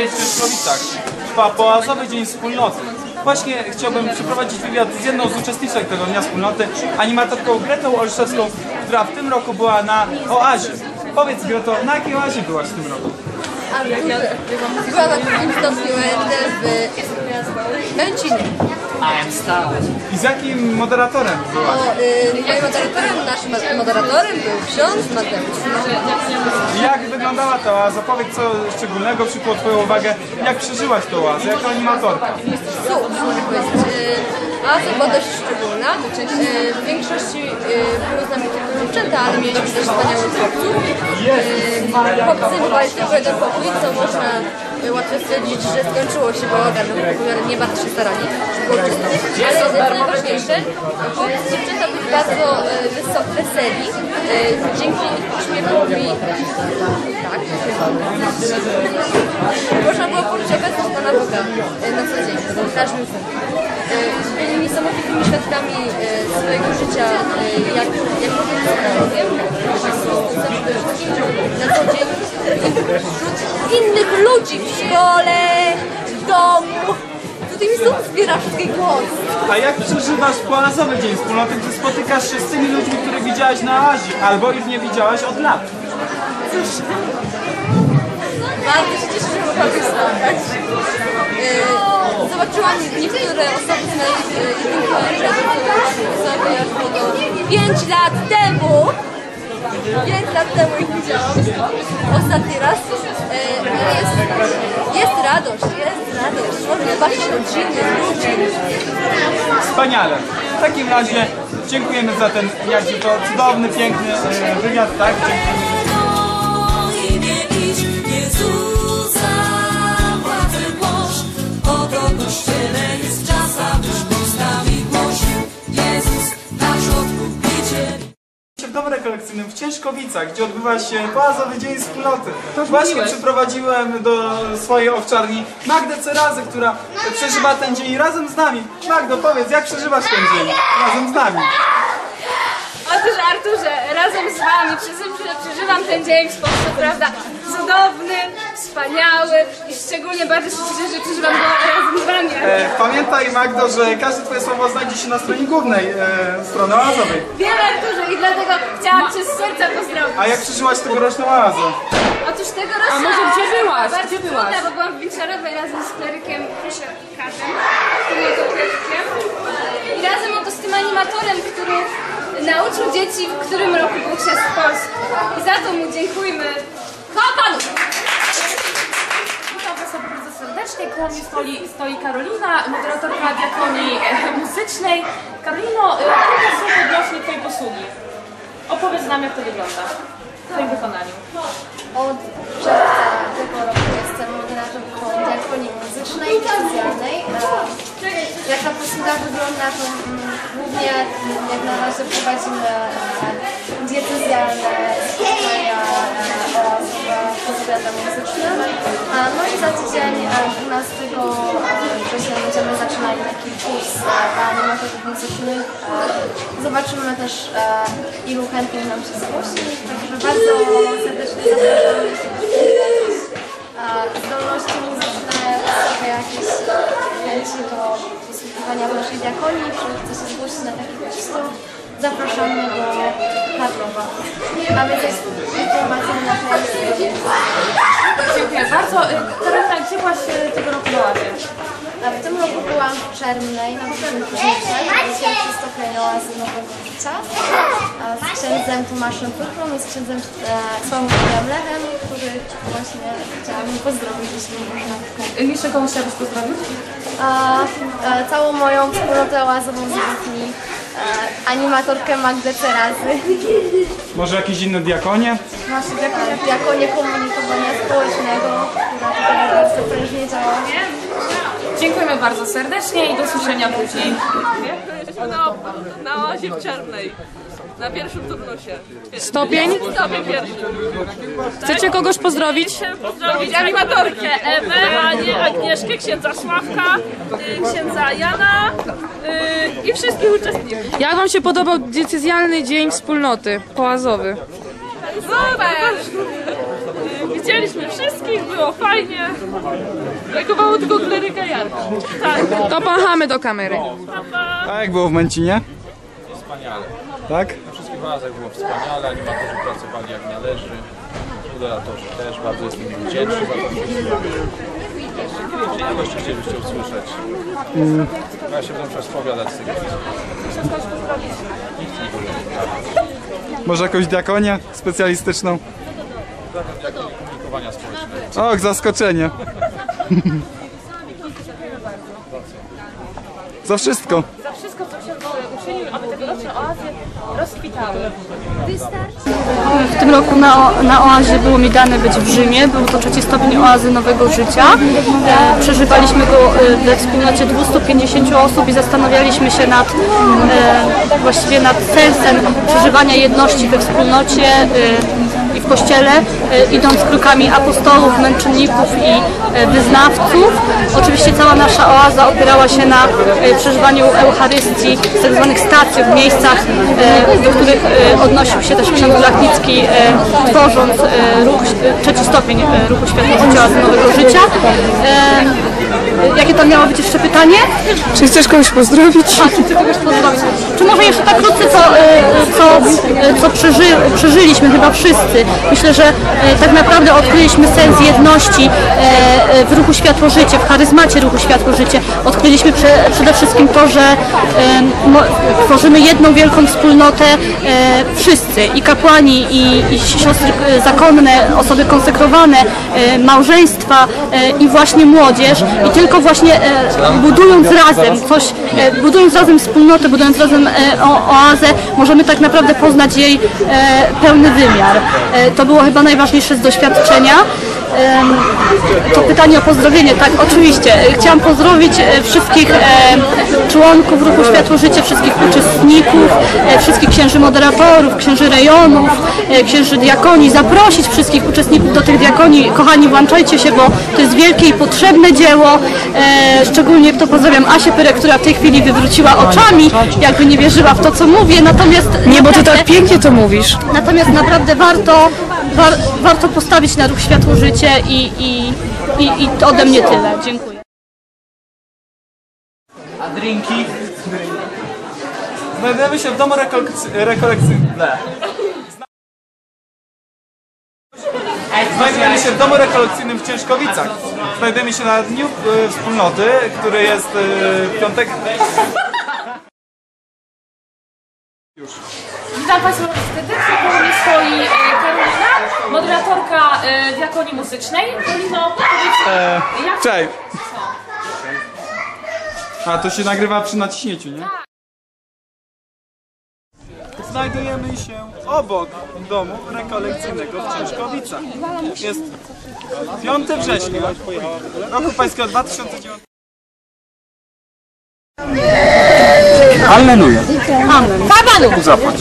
rekolekcyjnym w Czyszkowicach. Trwa Połazowy Dzień Wspólnoty. Właśnie chciałbym przeprowadzić wywiad z jedną z uczestniczek tego Dnia Wspólnoty, animatorką Gretą Olszewską, która w tym roku była na Oazie. Powiedz Greto, na jakiej oazie byłaś w tym roku? Była na drugim stopniu Bęcinie. I z jakim moderatorem byłaś? O, y, moim moderatorem, naszym moderatorem był ksiądz Mateusz. Jak wyglądała ta oaza? Powiedz co szczególnego przykuło Twoją uwagę. Jak przeżyłaś tę oazę jako animatorka? Cóż, można powiedzieć. y, Oaza była dość szczególna. Y, W większości y, były z nami tylko dziewczęta, ale mieliśmy też wspaniałych chłopców. Y, Chłopcy bywali tylko jeden pokój, co można łatwo stwierdzić, że skończyło się bałagan, bo nie bardzo się starali. Było czysto. Ale najważniejsze, że dziewczęta byli bardzo y, wysoko weseli. y, Dzięki uśmiechowi tak, można było poczuć obecność Pana Boga y, na co dzień, w każdym Byli niesamowitymi świadkami swojego życia, y, jak, jak mówię Bogiem, na co dzień wśród innych ludzi w szkole, w domu. Tutaj mi stąd zbiera wszystkich głos. A jak przeżywasz Połazowy Dzień Wspólnoty, gdy spotykasz się z tymi ludźmi, których widziałaś na oazie, albo ich nie widziałaś od lat? Bardzo się cieszę, że mogłam ich spotkać. Yy, Zobaczyłam niektóre osoby z moich yy, to 5 lat temu. 5 lat temu ich widziałam. Ostatni raz. Jest, jest radość, jest radość. Można zobaczyć rodziny, ludzi. Wspaniale. W takim razie dziękujemy za ten jakże to cudowny, piękny e, wywiad, tak? Dziękujemy. W Ciężkowicach, gdzie odbywa się Połazowy Dzień Wspólnoty. Właśnie przyprowadziłem do swojej owczarni Magdę Cerazy, która przeżywa ten dzień razem z nami. Magdo, powiedz, jak przeżywasz ten dzień razem z nami? Otóż Arturze, razem z Wami przeżywam ten dzień w sposób, prawda, cudowny, wspaniały i szczególnie bardzo się cieszę, że przeżywam go razem z Wami. E, pamiętaj Magdo, że każde twoje słowo znajdzie się na stronie głównej e, strony oazowej. Wiem Arturze i dlatego chciałam Cię z serca pozdrowić. A jak przeżyłaś tegoroczną oazę? Otóż tego roku... A może gdzie byłaś? Bardzo Gdzie byłaś? trudna, bo byłam w Wilczarowej razem z klerykiem Ryszardem, który jest klerykiem. I razem oto z tym animatorem, który nauczył dzieci, w którym roku był chrzest Polski. I za to mu dziękujmy. Panu! Witam Was bardzo serdecznie. Koło mnie stoi, stoi Karolina, moderatorka diakonii e, muzycznej. Karolino, e, kilka słów odnośnie Twojej posługi. Opowiedz nam, jak to wygląda w Twoim wykonaniu. Od czerwca tego roku jestem moderatorką diakonii muzycznej i specjalnej. E, Jak ta posługa wygląda, to mm, głównie mm, jak na razie prowadzimy diecezjalne e. E, No i za tydzień, e, 12 września będziemy zaczynali taki kurs e, dla animatorów muzycznych. E, Zobaczymy też e, ilu chętnych nam się zgłosi, także bardzo serdecznie zapraszam, jeśli ktoś e, zdolności muzyczne, jakieś e, chęci do posługiwania w naszej diakonii, czy chce się zgłosić na taki kurs, zapraszamy do Karlowa. A więc jest informacja na naszej. Dziękuję bardzo. E, Karolina, gdzie byłaś e, tego roku na ładzie? A w tym roku byłam w Czermnej na Wyżym Kuźniczej, wielki stopień oazy nowego życia z księdzem Tomaszem Pychrą i z księdzem e, Sławomirem Lechem, których właśnie chciałam pozdrowić, jeśli można. Jeszcze kogoś chciałabyś pozdrowić? A, e, całą moją wspólnotę oazową z e, animatorkę Magdę Cerazy, Może jakieś inne diakonie? naszą diakonię, diakonię komunikowania społecznego, która tutaj bardzo prężnie działa. Dziękujemy bardzo serdecznie i do usłyszenia później. na, na oazie w Czarnej. Na pierwszym turnusie. Stopień? Stopień pierwszy. Chcecie kogoś pozdrowić? Chciałem pozdrowić animatorkę Ewę, Anię, Agnieszkę, księdza Sławka, y, księdza Jana y, i wszystkich uczestników. Jak Wam się podobał decyzjalny dzień wspólnoty oazowy? Super! Widzieliśmy wszystkich, było fajnie. Brakowało tylko kleryka Jana. Tak, To machamy do kamery. A jak było w Męcinie? Wspaniale. Tak? Na wszystkich razach było wspaniale, animatorzy pracowali jak należy, moderatorzy też, bardzo jestem im wdzięczny ciekawości chcielibyście usłyszeć? Ja się będę spowiadać z tego Nikt nie. Może jakąś diakonię specjalistyczną? Społecznego. Och, zaskoczenie. Za wszystko. Za wszystko, co się uczynił, aby tegoroczne oazy rozkwitały. W tym roku na, na oazie było mi dane być w Rzymie. Był to trzeci stopień oazy nowego życia. E, przeżywaliśmy go e, we wspólnocie 250 osób i zastanawialiśmy się nad e, właściwie nad sensem przeżywania jedności we wspólnocie e, i w kościele, e, idąc krokami apostołów, męczenników i e, wyznawców. Oczywiście cała nasza oaza opierała się na e, przeżywaniu Eucharystii w tak zwanych stacjach, miejscach, e, do których odnosił się też ksiądz Blachnicki, tworząc ruch, trzeci stopień ruchu światłości oazy nowego życia. Jakie tam miało być jeszcze pytanie? Czy chcesz kogoś pozdrowić? A, czy chcę kogoś pozdrowić? Czy może jeszcze tak krótce, co, co, e, co przeży, przeżyliśmy chyba wszyscy. Myślę, że e, tak naprawdę odkryliśmy sens jedności e, w ruchu Światło-Życie, w charyzmacie ruchu Światło-Życie. Odkryliśmy prze, przede wszystkim to, że tworzymy jedną wielką wspólnotę wszyscy, i kapłani, i, i siostry zakonne, osoby konsekrowane, małżeństwa i właśnie młodzież. I tylko właśnie budując razem coś, budując razem wspólnotę, budując razem oazę, możemy tak naprawdę poznać jej e, pełny wymiar. E, to było chyba najważniejsze z doświadczenia. To pytanie o pozdrowienie, tak, oczywiście. Chciałam pozdrowić e, wszystkich e, członków ruchu Światło Życie, wszystkich uczestników, e, wszystkich księży moderatorów, księży rejonów, księży diakonii, zaprosić wszystkich uczestników do tych diakonii. Kochani, włączajcie się, bo to jest wielkie i potrzebne dzieło. Szczególnie to pozdrawiam Asię Pyrę, która w tej chwili wywróciła oczami, jakby nie wierzyła w to, co mówię. Natomiast Nie, bo ty tak pięknie to mówisz. Natomiast naprawdę warto, war, warto postawić na ruch Światło Życie i, i, i, i to ode mnie tyle. Dziękuję. A drinki? Znajdujemy się w domu rekolekcy- rekolekcyjnym. Znajdujemy się w domu rekolekcyjnym w Ciężkowicach. Znajdujemy się na dniu e, wspólnoty, który jest w piątek. Witam Państwa serdecznie, koło mnie stoi moderatorka e, diakonii muzycznej. Karolino, powiedz, E, jak... Cześć. A to się nagrywa przy naciśnięciu, nie? Znajdujemy się obok domu rekolekcyjnego w Ciężkowicach. Jest 5 września roku pańskiego 2009. Alleluja. Amen. Zapłać.